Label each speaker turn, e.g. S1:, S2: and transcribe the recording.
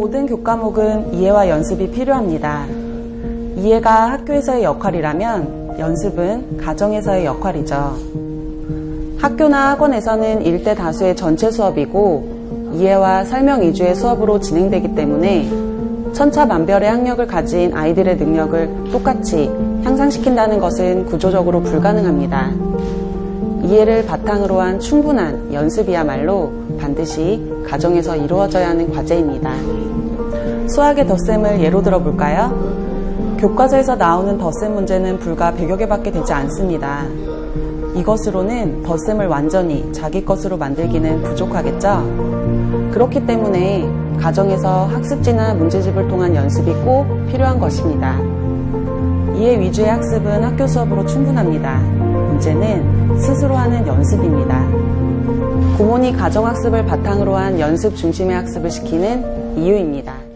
S1: 모든 교과목은 이해와 연습이 필요합니다. 이해가 학교에서의 역할이라면 연습은 가정에서의 역할이죠. 학교나 학원에서는 일대 다수의 전체 수업이고 이해와 설명 위주의 수업으로 진행되기 때문에 천차만별의 학력을 가진 아이들의 능력을 똑같이 향상시킨다는 것은 구조적으로 불가능합니다. 이해를 바탕으로 한 충분한 연습이야말로 반드시 가정에서 이루어져야 하는 과제입니다. 수학의 덧셈을 예로 들어볼까요? 교과서에서 나오는 덧셈 문제는 불과 100여 개밖에 되지 않습니다. 이것으로는 덧셈을 완전히 자기 것으로 만들기는 부족하겠죠? 그렇기 때문에 가정에서 학습지나 문제집을 통한 연습이 꼭 필요한 것입니다. 이해 위주의 학습은 학교 수업으로 충분합니다. 문제는 스스로 하는 연습입니다. 고모니 가정학습을 바탕으로 한 연습 중심의 학습을 시키는 이유입니다.